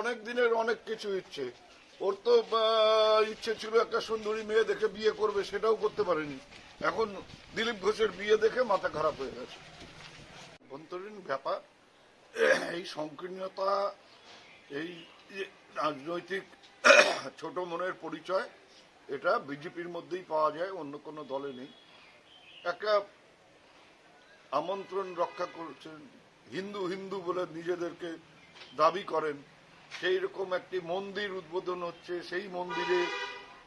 অনেক দিনের অনেক কিছু ইচ্ছে। ওর তো ইচ্ছে ছিল একটা সুন্দরী মেয়ে দেখে বিয়ে করবে, সেটাও করতে পারেনি। এখন দিলীপ ঘোষের বিয়ে দেখে মাথা খারাপ হয়ে গেছে। অভ্যন্তরীণ ব্যাপার, এই সংকীর্ণতা, এই রাজনৈতিক ছোট মনের পরিচয়, এটা বিজেপির মধ্যেই পাওয়া যায়, অন্য কোনো দলে নেই। একটা আমন্ত্রণ রক্ষা করছেন, হিন্দু হিন্দু বলে নিজেদেরকে দাবি করেন সেই রকম একটি মন্দির উদ্বোধন হচ্ছে, সেই মন্দিরে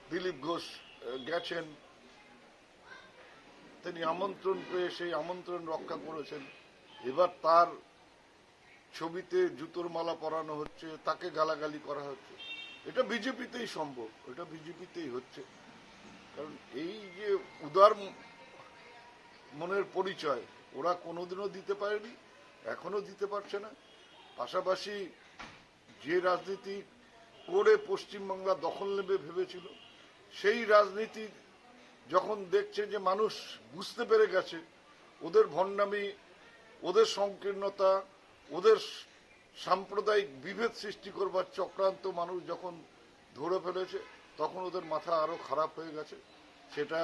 দিলীপ ঘোষ গেছেন। তিনি আমন্ত্রণ পেয়ে সেই আমন্ত্রণ রক্ষা করেছেন। এবার তার ছবিতে জুতোর মালা পরানো হচ্ছে, তাকে গালাগালি করা হচ্ছে। এটা বিজেপিতেই সম্ভব, এটা বিজেপিতেই হচ্ছে। কারণ এই যে উদার মনের পরিচয়, ওরা কোনোদিনও দিতে পারেনি এখনও দিতে পারছে না। পাশাপাশি যে রাজনীতি করে পশ্চিমবাংলা দখল নেবে ভেবেছিল, সেই রাজনীতি যখন দেখছে যে মানুষ বুঝতে পেরে গেছে, ওদের ভণ্ডামি, ওদের সংকীর্ণতা, ওদের সাম্প্রদায়িক বিভেদ সৃষ্টি করবার চক্রান্ত মানুষ যখন ধরে ফেলেছে, তখন ওদের মাথা আরও খারাপ হয়ে গেছে। সেটা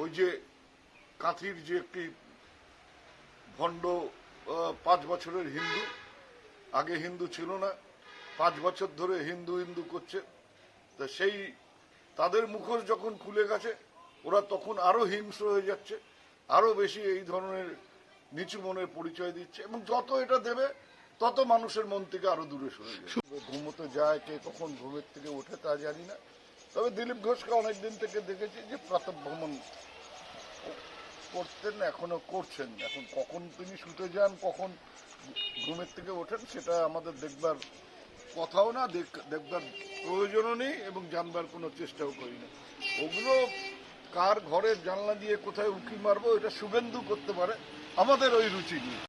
ওই যে কাঁথির যে একটি ভণ্ড পাঁচ বছরের হিন্দু আগে হিন্দু ছিল না, পাঁচ বছর ধরে হিন্দু হিন্দু করছে। তা সেই তাদের মুখোশ যখন খুলে গেছে, ওরা তখন আরও হিংস্র হয়ে যাচ্ছে, আরও বেশি এই ধরনের নিচু মনের পরিচয় দিচ্ছে এবং যত এটা দেবে, তত মানুষের মন থেকে আরও দূরে সরে যাবে। ঘুমোতে যায় কে কখন ঘুমের থেকে ওঠে তা জানি না। তবে দিলীপ ঘোষকে অনেকদিন থেকে দেখেছি যে প্রাতঃ ভ্রমণ করতেন, এখনও করছেন। এখন কখন তিনি শুতে যান, কখন ঘুমের থেকে ওঠেন, সেটা আমাদের দেখবার কথাও না, দেখ- দেখবার প্রয়োজনও নেই এবং জানবার কোনো চেষ্টাও করি না। ওগুলো কার ঘরের জানলা দিয়ে কোথায় উঁকি মারবো, এটা শুভেন্দু করতে পারে। আমাদের ওই রুচি নেই